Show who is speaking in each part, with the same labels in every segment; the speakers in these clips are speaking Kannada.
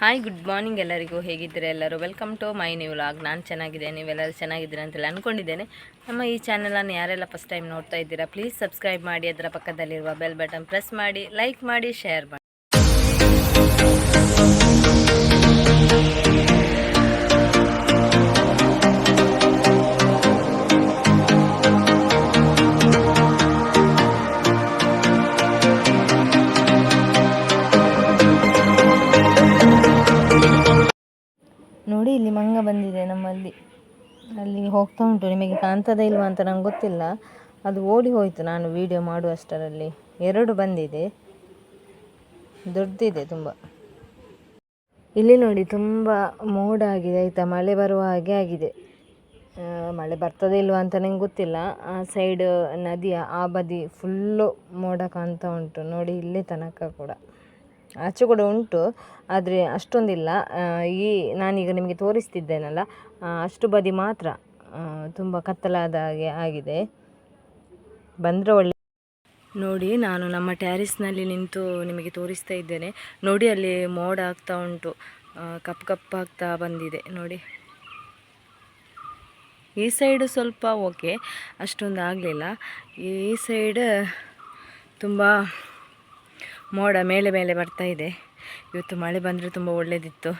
Speaker 1: ಹಾಯ್ ಗುಡ್ ಮಾರ್ನಿಂಗ್ ಎಲ್ಲರಿಗೂ. ಹೇಗಿದ್ದೀರಾ ಎಲ್ಲರೂ? Welcome to my new vlog ನಾನು ಚೆನ್ನಾಗಿದ್ದೇನೆ. ನೀವೆಲ್ಲರೂ ಚೆನ್ನಾಗಿದ್ದೀರಾ ಅಂತೇಳಿ ಅಂದ್ಕೊಂಡಿದ್ದೇನೆ ನಮ್ಮ ಈ ಚಾನಲನ್ನು ಯಾರೆಲ್ಲ ಫಸ್ಟ್ ಟೈಮ್ ನೋಡ್ತಾ ಇದ್ದೀರಾ ಪ್ಲೀಸ್ ಸಬ್ಸ್ಕ್ರೈಬ್ ಮಾಡಿ. ಅದರ ಪಕ್ಕದಲ್ಲಿರುವ ಬೆಲ್ ಬಟನ್ ಪ್ರೆಸ್ ಮಾಡಿ ಲೈಕ್ ಮಾಡಿ ಶೇರ್ ಮಾಡಿ. ಬಂದಿದೆ ನಮ್ಮಲ್ಲಿ. ಅಲ್ಲಿ ಹೋಗ್ತಾ ಉಂಟು. ನಿಮಗೆ ಕಾಣ್ತದ ಇಲ್ವಾ ಅಂತ ನಂಗೆ ಗೊತ್ತಿಲ್ಲ. ಅದು ಓಡಿ ಹೋಯಿತು. ನಾನು ವಿಡಿಯೋ ಮಾಡುವಷ್ಟರಲ್ಲಿ. ಎರಡು ಬಂದಿದೆ. ದೊಡ್ಡದಿದೆ ತುಂಬ. ಇಲ್ಲಿ ನೋಡಿ ತುಂಬ ಮೋಡ ಆಗಿದೆ. ಆಯಿತಾ? ಮಳೆ ಬರುವ ಹಾಗೆ ಆಗಿದೆ. ಮಳೆ ಬರ್ತದೆ ಇಲ್ವಾ ಅಂತ ನಂಗೆ ಗೊತ್ತಿಲ್ಲ. ಆ ಸೈಡ್ ನದಿಯ ಆ ಬದಿ ಫುಲ್ಲು ಮೋಡ ಕಾಣ್ತಾ ಉಂಟು. ನೋಡಿ ಇಲ್ಲೇ ತನಕ ಕೂಡ. ಆಚೆ ಕೂಡ ಉಂಟು, ಆದರೆ ಅಷ್ಟೊಂದಿಲ್ಲ. ಈ ನಾನೀಗ ನಿಮಗೆ ತೋರಿಸ್ತಿದ್ದೇನಲ್ಲ ಅಷ್ಟು ಬದಿ ಮಾತ್ರ ತುಂಬ ಕತ್ತಲಾದ ಹಾಗೆ ಆಗಿದೆ. ಬಂದರೆ ಒಳ್ಳೆ ನೋಡಿ, ನಾನು ನಮ್ಮ ಟ್ಯಾರಿಸ್ನಲ್ಲಿ ನಿಂತು ನಿಮಗೆ ತೋರಿಸ್ತಾ ಇದ್ದೇನೆ. ನೋಡಿ, ಅಲ್ಲಿ ಮೋಡ ಆಗ್ತಾ ಉಂಟು. ಕಪ್ಪು ಕಪ್ಪಾಗ್ತಾ ಬಂದಿದೆ. ನೋಡಿ. ಈ ಸೈಡು ಸ್ವಲ್ಪ ಓಕೆ, ಅಷ್ಟೊಂದು ಆಗಲಿಲ್ಲ. ಈ ಸೈಡ್ ತುಂಬ ಮೋಡ ಮೇಲೆ ಮೇಲೆ ಬರ್ತಾ ಇದೆ. ಇವತ್ತು ಮಳೆ ಬಂದರೆ ತುಂಬ ಒಳ್ಳೆಯದಿತ್ತು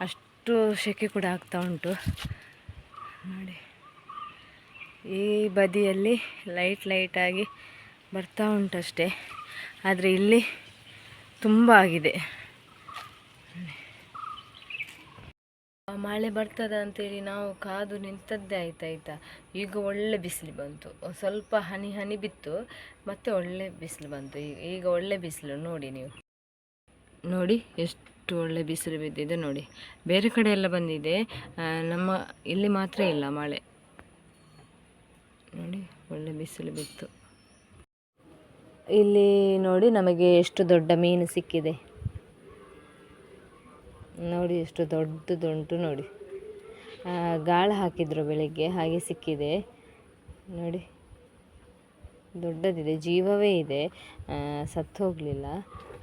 Speaker 1: ಅಷ್ಟು ಸೆಕೆ ಕೂಡ ಆಗ್ತಾ ಉಂಟು. ನೋಡಿ. ಈ ಬದಿಯಲ್ಲಿ ಲೈಟ್ ಲೈಟಾಗಿ ಬರ್ತಾ ಉಂಟಷ್ಟೇ. ಆದರೆ ಇಲ್ಲಿ ತುಂಬ ಆಗಿದೆ ಆ ಮಳೆ ಬರ್ತದ ಅಂತೇಳಿ ನಾವು ಕಾದು ನಿಂತದ್ದೇ ಆಯ್ತಾಯ್ತಾ ಈಗ ಒಳ್ಳೆ ಬಿಸಿಲು ಬಂತು. ಸ್ವಲ್ಪ ಹನಿ ಹನಿ ಬಿತ್ತು, ಮತ್ತೆ ಒಳ್ಳೆ ಬಿಸಿಲು ಬಂತು. ಈಗ ಈಗ ಒಳ್ಳೆ ಬಿಸಿಲು ನೋಡಿ ನೀವು. ನೋಡಿ, ಎಷ್ಟು ಒಳ್ಳೆ ಬಿಸಿಲು ಬಿದ್ದಿದೆ ನೋಡಿ. ಬೇರೆ ಕಡೆ ಎಲ್ಲ ಬಂದಿದೆ. ನಮ್ಮ ಇಲ್ಲಿ ಮಾತ್ರ ಇಲ್ಲ ಮಳೆ. ನೋಡಿ, ಒಳ್ಳೆ ಬಿಸಿಲು ಬಿತ್ತು. ಇಲ್ಲಿ ನೋಡಿ ನಮಗೆ ಎಷ್ಟು ದೊಡ್ಡ ಮೀನು ಸಿಕ್ಕಿದೆ. ನೋಡಿ, ಎಷ್ಟು ದೊಡ್ಡದುಂಟು ನೋಡಿ. ಗಾಳ ಹಾಕಿದ್ರು ಬೆಳಗ್ಗೆ, ಹಾಗೆ ಸಿಕ್ಕಿದೆ. ನೋಡಿ, ದೊಡ್ಡದಿದೆ, ಜೀವವೇ ಇದೆ. ಸತ್ತು ಹೋಗಲಿಲ್ಲ.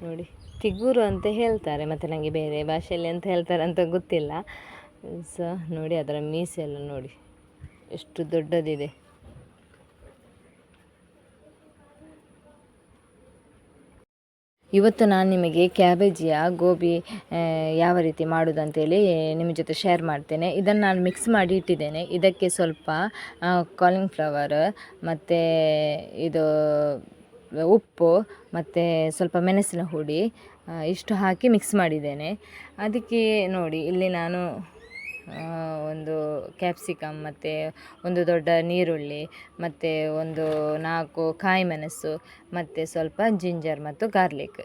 Speaker 1: ನೋಡಿ, ತಿಗುರು ಅಂತ ಹೇಳ್ತಾರೆ, ಮತ್ತು ನನಗೆ ಬೇರೆ ಭಾಷೆಯಲ್ಲಿ ಅಂತ ಹೇಳ್ತಾರೆ ಅಂತ ಗೊತ್ತಿಲ್ಲ. ಸೊ ನೋಡಿ, ಅದರ ಮೀಸೆಲ್ಲ ನೋಡಿ, ಎಷ್ಟು ದೊಡ್ಡದಿದೆ. ಇವತ್ತು ನಾನು ನಿಮಗೆ ಕ್ಯಾಬೇಜಿಯ ಗೋಬಿ ಯಾವ ರೀತಿ ಮಾಡೋದು ಅಂತೇಳಿ ನಿಮ್ಮ ಜೊತೆ ಶೇರ್ ಮಾಡ್ತೇನೆ. ಇದನ್ನು ನಾನು ಮಿಕ್ಸ್ ಮಾಡಿ ಇಟ್ಟಿದ್ದೇನೆ. ಇದಕ್ಕೆ ಸ್ವಲ್ಪ ಕಾಲಿಂಗ್ ಫ್ಲವರ್ ಮತ್ತು ಇದು, ಉಪ್ಪು ಮತ್ತು ಸ್ವಲ್ಪ ಮೆಣಸಿನ ಹುಡಿ ಇಷ್ಟು ಹಾಕಿ ಮಿಕ್ಸ್ ಮಾಡಿದ್ದೇನೆ. ಅದಕ್ಕೆ ನೋಡಿ, ಇಲ್ಲಿ ನಾನು ಒಂದು ಕ್ಯಾಪ್ಸಿಕಮ್ ಮತ್ತು ಒಂದು ದೊಡ್ಡ ನೀರುಳ್ಳಿ ಮತ್ತು ಒಂದು ನಾಲ್ಕು ಕಾಯಿ ಮೆಣಸು ಮತ್ತು ಸ್ವಲ್ಪ ಜಿಂಜರ್ ಮತ್ತು ಗಾರ್ಲಿಕ್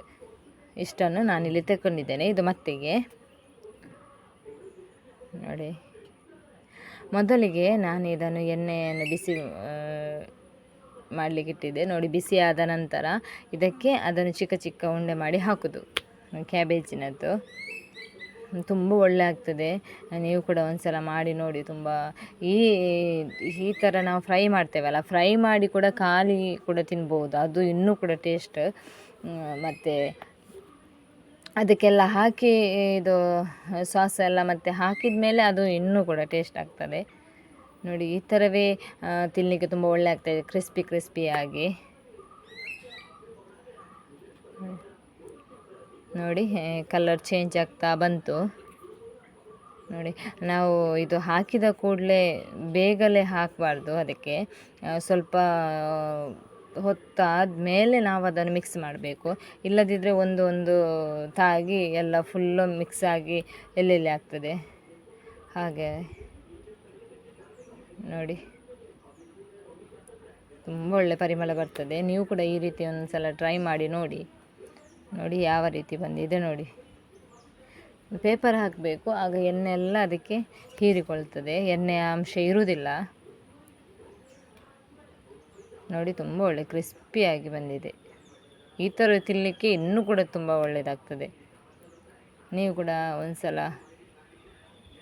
Speaker 1: ಇಷ್ಟನ್ನು ನಾನಿಲ್ಲಿ ತಗೊಂಡಿದ್ದೇನೆ ಇದು ಮತ್ತಿಗೆ. ನೋಡಿ. ಮೊದಲಿಗೆ ನಾನು ಇದನ್ನು ಎಣ್ಣೆಯನ್ನು ಬಿಸಿ ಮಾಡಲಿಕ್ಕೆ ಇಟ್ಟಿದ್ದೆ. ನೋಡಿ, ಬಿಸಿ ಆದ ನಂತರ ಇದಕ್ಕೆ ಅದನ್ನು ಚಿಕ್ಕ ಚಿಕ್ಕ ಉಂಡೆ ಮಾಡಿ ಹಾಕೋದು. ಕ್ಯಾಬೇಜಿನದ್ದು. ತುಂಬ ಒಳ್ಳೆ ಆಗ್ತದೆ. ನೀವು ಕೂಡ ಒಂದ್ಸಲ ಮಾಡಿ ನೋಡಿ ತುಂಬ. ಈ ಈ ಥರ ನಾವು ಫ್ರೈ ಮಾಡ್ತೇವಲ್ಲ ಫ್ರೈ ಮಾಡಿ ಕೂಡ ಖಾಲಿ ಕೂಡ ತಿನ್ಬೋದು. ಅದು ಇನ್ನೂ ಕೂಡ ಟೇಸ್ಟ್ ಮತ್ತು ಅದಕ್ಕೆಲ್ಲ ಹಾಕಿ, ಇದು ಸಾಸ್ ಎಲ್ಲ ಮತ್ತು ಹಾಕಿದ ಮೇಲೆ ಅದು ಇನ್ನೂ ಕೂಡ ಟೇಸ್ಟ್ ಆಗ್ತದೆ. ನೋಡಿ, ಈ ಥರವೇ ತಿನ್ನಲಿಕ್ಕೆ ತುಂಬ ಒಳ್ಳೆ ಆಗ್ತದೆ ಕ್ರಿಸ್ಪಿ ಕ್ರಿಸ್ಪಿಯಾಗಿ ನೋಡಿ ಕಲರ್ ಚೇಂಜ್ ಆಗ್ತಾ ಬಂತು. ನೋಡಿ, ನಾವು ಇದು ಹಾಕಿದ ಕೂಡಲೇ ಬೇಗಲೇ ಹಾಕಬಾರ್ದು ಅದಕ್ಕೆ. ಸ್ವಲ್ಪ ಹೊತ್ತಾದ ಮೇಲೆ ನಾವು ಅದನ್ನು ಮಿಕ್ಸ್ ಮಾಡಬೇಕು. ಇಲ್ಲದಿದ್ದರೆ ಒಂದು ಒಂದು ತಾಗಿ ಎಲ್ಲ ಫುಲ್ಲು ಮಿಕ್ಸ್ ಆಗಿ ಎಲ್ಲೆಲ್ಲಿ ಆಗ್ತದೆ. ಹಾಗೆ. ನೋಡಿ. ತುಂಬ ಒಳ್ಳೆ ಪರಿಮಳ ಬರ್ತದೆ. ನೀವು ಕೂಡ ಈ ರೀತಿ ಒಂದು ಸಲ ಟ್ರೈ ಮಾಡಿ ನೋಡಿ. ನೋಡಿ ಯಾವ ರೀತಿ ಬಂದಿದೆ ನೋಡಿ. ಪೇಪರ್ ಹಾಕಬೇಕು, ಆಗ ಎಣ್ಣೆ ಎಲ್ಲ ಅದಕ್ಕೆ ಹೀರಿಕೊಳ್ತದೆ ಎಣ್ಣೆಯ ಅಂಶ ಇರುವುದಿಲ್ಲ. ನೋಡಿ ತುಂಬ ಒಳ್ಳೆ ಕ್ರಿಸ್ಪಿಯಾಗಿ ಬಂದಿದೆ. ಈ ಥರ ತಿನ್ನಲಿಕ್ಕೆ ಇನ್ನೂ ಕೂಡ ತುಂಬ ಒಳ್ಳೆಯದಾಗ್ತದೆ ನೀವು ಕೂಡ ಒಂದು ಸಲ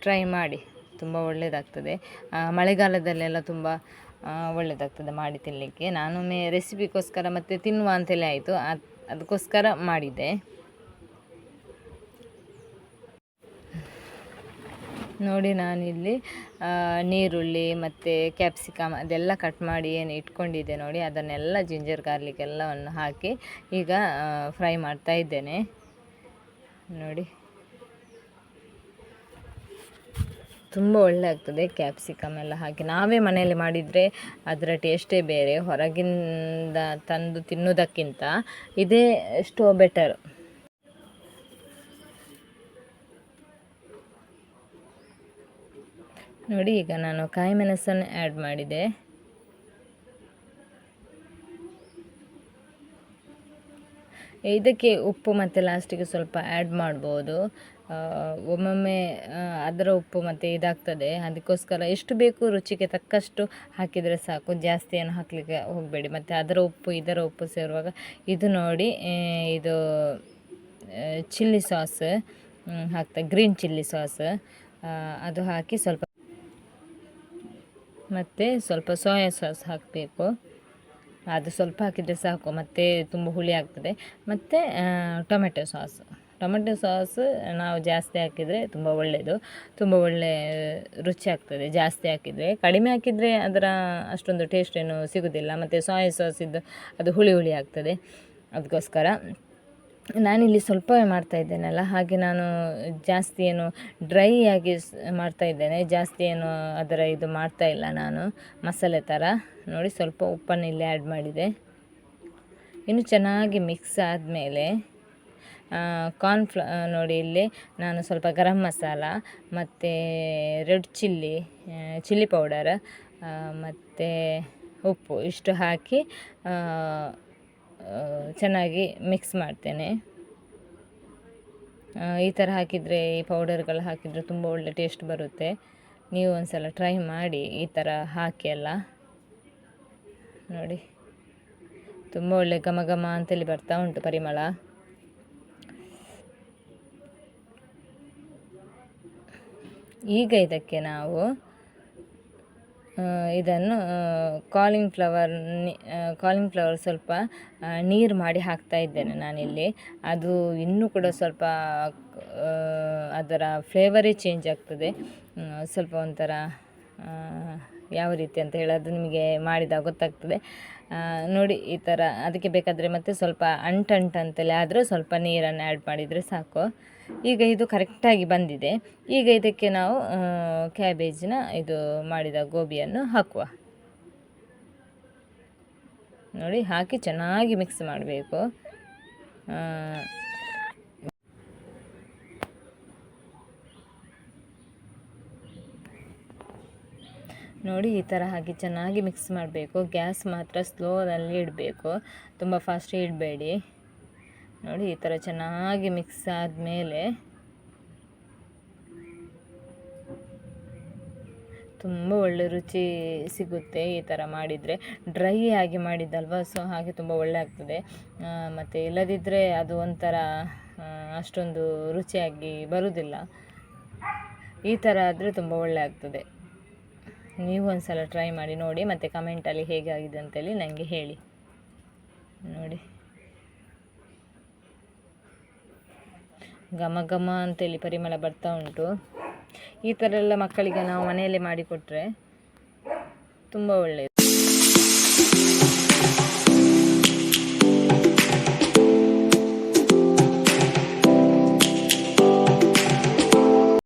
Speaker 1: ಟ್ರೈ ಮಾಡಿ, ತುಂಬ ಒಳ್ಳೆಯದಾಗ್ತದೆ ಮಳೆಗಾಲದಲ್ಲೆಲ್ಲ ತುಂಬ ಒಳ್ಳೆಯದಾಗ್ತದೆ ಮಾಡಿ ತಿನ್ನಲಿಕ್ಕೆ. ನಾನು ಮೇ ರೆಸಿಪಿಗೋಸ್ಕರ ಮತ್ತು ತಿನ್ನುವ ಅಂತೇಳಿ ಆಯಿತು. ಅದಕ್ಕೋಸ್ಕರ ಮಾಡಿದೆ ನೋಡಿ ನಾನಿಲ್ಲಿ ನೀರುಳ್ಳಿ ಮತ್ತು ಕ್ಯಾಪ್ಸಿಕಮ್ ಅದೆಲ್ಲ ಕಟ್ ಮಾಡಿ ಏನು ಇಟ್ಕೊಂಡಿದ್ದೆ ನೋಡಿ, ಅದನ್ನೆಲ್ಲ ಜಿಂಜರ್ ಗಾರ್ಲಿಕ್ ಎಲ್ಲವನ್ನು ಹಾಕಿ ಈಗ ಫ್ರೈ ಮಾಡ್ತಾ ಇದ್ದೇನೆ. ನೋಡಿ. ತುಂಬ ಒಳ್ಳೆ ಆಗ್ತದೆ ಕ್ಯಾಪ್ಸಿಕಮ್ ಎಲ್ಲ ಹಾಕಿ. ನಾವೇ ಮನೆಯಲ್ಲಿ ಮಾಡಿದರೆ ಅದರ ಟೇಸ್ಟೇ ಬೇರೆ, ಹೊರಗಿಂದ ತಂದು ತಿನ್ನೋದಕ್ಕಿಂತ ಇದೇ ಎಷ್ಟೋ ಬೆಟರ್ ನೋಡಿ, ಈಗ ನಾನು ಕಾಯಿ ಮೆಣಸನ್ನು ಆ್ಯಡ್ ಮಾಡಿದೆ. ಇದಕ್ಕೆ ಉಪ್ಪು ಮತ್ತು ಲಾಸ್ಟಿಗೆ ಸ್ವಲ್ಪ ಆ್ಯಡ್ ಮಾಡ್ಬೋದು. ಒಮ್ಮೊಮ್ಮೆ ಅದರ ಉಪ್ಪು ಮತ್ತು ಇದಾಗ್ತದೆ. ಅದಕ್ಕೋಸ್ಕರ ಎಷ್ಟು ಬೇಕು ರುಚಿಗೆ ತಕ್ಕಷ್ಟು ಹಾಕಿದರೆ ಸಾಕು. ಜಾಸ್ತಿ ಏನು ಹಾಕಲಿಕ್ಕೆ ಹೋಗಬೇಡಿ. ಮತ್ತು ಅದರ ಉಪ್ಪು, ಇದರ ಉಪ್ಪು ಸೇರುವಾಗ ಇದು ನೋಡಿ ಇದು ಚಿಲ್ಲಿ ಸಾಸ್ ಹಾಕ್ತಾ, ಗ್ರೀನ್ ಚಿಲ್ಲಿ ಸಾಸ್ ಅದು ಹಾಕಿ ಸ್ವಲ್ಪ ಮತ್ತು ಸ್ವಲ್ಪ ಸೋಯಾ ಸಾಸ್ ಹಾಕಬೇಕು. ಅದು ಸ್ವಲ್ಪ ಹಾಕಿದರೆ ಸಾಕು. ಮತ್ತು ತುಂಬ ಹುಳಿ ಆಗ್ತದೆ. ಮತ್ತು ಟೊಮೆಟೊ ಸಾಸ್. ಟೊಮೆಟೊ ಸಾಸ್ ನಾವು ಜಾಸ್ತಿ ಹಾಕಿದರೆ ತುಂಬ ಒಳ್ಳೆಯದು ತುಂಬ ಒಳ್ಳೆ ರುಚಿ ಆಗ್ತದೆ ಜಾಸ್ತಿ ಹಾಕಿದರೆ. ಕಡಿಮೆ ಹಾಕಿದರೆ ಅದರ ಅಷ್ಟೊಂದು ಟೇಸ್ಟ್ ಏನು ಸಿಗೋದಿಲ್ಲ. ಮತ್ತು ಸೋಯಾ ಸಾಸ್ ಇದ್ದು ಅದು ಹುಳಿ ಹುಳಿ ಆಗ್ತದೆ. ಅದಕ್ಕೋಸ್ಕರ ನಾನಿಲ್ಲಿ ಸ್ವಲ್ಪವೇ ಮಾಡ್ತಾ ಇದ್ದೇನಲ್ಲ, ಹಾಗೆ ನಾನು ಜಾಸ್ತಿ ಏನು ಡ್ರೈ ಆಗಿ ಮಾಡ್ತಾ ಇದ್ದೇನೆ. ಜಾಸ್ತಿ ಏನು ಅದರ ಇದು ಮಾಡ್ತಾ ಇಲ್ಲ ನಾನು. ಮಸಾಲೆ ಥರ ನೋಡಿ ಸ್ವಲ್ಪ ಉಪ್ಪನ್ನು ಇಲ್ಲಿ ಆ್ಯಡ್ ಮಾಡಿದೆ. ಇನ್ನು ಚೆನ್ನಾಗಿ ಮಿಕ್ಸ್ ಆದಮೇಲೆ ಕಾರ್ನ್ಫ್ಲ ನೋಡಿ ಇಲ್ಲಿ ನಾನು ಸ್ವಲ್ಪ ಗರಂ ಮಸಾಲ, ಮತ್ತು ರೆಡ್ ಚಿಲ್ಲಿ ಚಿಲ್ಲಿ ಪೌಡರ್ ಮತ್ತು ಉಪ್ಪು ಇಷ್ಟು ಹಾಕಿ ಚೆನ್ನಾಗಿ ಮಿಕ್ಸ್ ಮಾಡ್ತೇನೆ. ಈ ಥರ ಹಾಕಿದರೆ ಈ ಪೌಡರ್ಗಳು ಹಾಕಿದರೆ ತುಂಬ ಒಳ್ಳೆ ಟೇಸ್ಟ್ ಬರುತ್ತೆ. ನೀವು ಒಂದು ಸಲ ಟ್ರೈ ಮಾಡಿ ಈ ಥರ ಹಾಕಿ ಎಲ್ಲ ನೋಡಿ, ತುಂಬ ಒಳ್ಳೆ ಘಮ ಘಮ ಅಂತೇಳಿ ಬರ್ತಾ ಉಂಟು ಪರಿಮಳ. ಈಗ ಇದಕ್ಕೆ ನಾವು ಇದನ್ನು ಕಾಲಿಂಗ್ ಫ್ಲವರ್ ಕಾಲಿಂಗ್ ಫ್ಲವರ್ ಸ್ವಲ್ಪ ನೀರು ಮಾಡಿ ಹಾಕ್ತಾ ಇದ್ದೇನೆ ನಾನಿಲ್ಲಿ. ಅದು ಇನ್ನೂ ಕೂಡ ಸ್ವಲ್ಪ ಅದರ ಫ್ಲೇವರೇ ಚೇಂಜ್ ಆಗ್ತದೆ. ಸ್ವಲ್ಪ ಒಂಥರ ಯಾವ ರೀತಿ ಅಂತ ಹೇಳೋದು ನಿಮಗೆ ಮಾಡಿದಾಗ ಗೊತ್ತಾಗ್ತದೆ. ನೋಡಿ ಈ ಥರ, ಅದಕ್ಕೆ ಬೇಕಾದರೆ ಮತ್ತೆ ಸ್ವಲ್ಪ ಅಂಟಂಟಂತಲೇ ಆದರೂ ಸ್ವಲ್ಪ ನೀರನ್ನು ಆ್ಯಡ್ ಮಾಡಿದರೆ ಸಾಕು. ಈಗ ಇದು ಕರೆಕ್ಟಾಗಿ ಬಂದಿದೆ. ಈಗ ಇದಕ್ಕೆ ನಾವು ಕ್ಯಾಬೇಜಿನ ಇದು ಮಾಡಿದ ಗೋಬಿಯನ್ನು ಹಾಕುವ. ನೋಡಿ, ಹಾಕಿ ಚೆನ್ನಾಗಿ ಮಿಕ್ಸ್ ಮಾಡಬೇಕು. ನೋಡಿ, ಈ ಥರ ಹಾಕಿ ಚೆನ್ನಾಗಿ ಮಿಕ್ಸ್ ಮಾಡಬೇಕು. ಗ್ಯಾಸ್ ಮಾತ್ರ ಸ್ಲೋದಲ್ಲಿ ಇಡಬೇಕು. ತುಂಬ ಫಾಸ್ಟ್ ಇಡಬೇಡಿ. ನೋಡಿ, ಈ ಥರ ಚೆನ್ನಾಗಿ ಮಿಕ್ಸ್ ಆದಮೇಲೆ ತುಂಬ ಒಳ್ಳೆ ರುಚಿ ಸಿಗುತ್ತೆ ಈ ಥರ ಮಾಡಿದರೆ. ಡ್ರೈ ಆಗಿ ಮಾಡಿದ್ದಲ್ವ ಸೊ ಹಾಗೆ ತುಂಬ ಒಳ್ಳೆ ಆಗ್ತದೆ. ಮತ್ತು ಇಲ್ಲದಿದ್ದರೆ ಅದು ಒಂಥರ ಅಷ್ಟೊಂದು ರುಚಿಯಾಗಿ ಬರುವುದಿಲ್ಲ ಈ ಥರ ಆದರೆ ತುಂಬ ಒಳ್ಳೆ ಆಗ್ತದೆ. ನೀವು ಒಂದು ಸಲ ಟ್ರೈ ಮಾಡಿ ನೋಡಿ, ಮತ್ತು ಕಮೆಂಟಲ್ಲಿ ಹೇಗೆ ಆಗಿದೆ ಅಂತೇಳಿ ನನಗೆ ಹೇಳಿ. ನೋಡಿ. ಘಮ ಘಮ ಅಂತೇಳಿ ಪರಿಮಳ ಬರ್ತಾ ಉಂಟು. ಈ ಥರ ಎಲ್ಲ ಮಕ್ಕಳಿಗೆ ನಾವು ಮನೆಯಲ್ಲೇ ಮಾಡಿಕೊಟ್ರೆ ತುಂಬ ಒಳ್ಳೆಯದು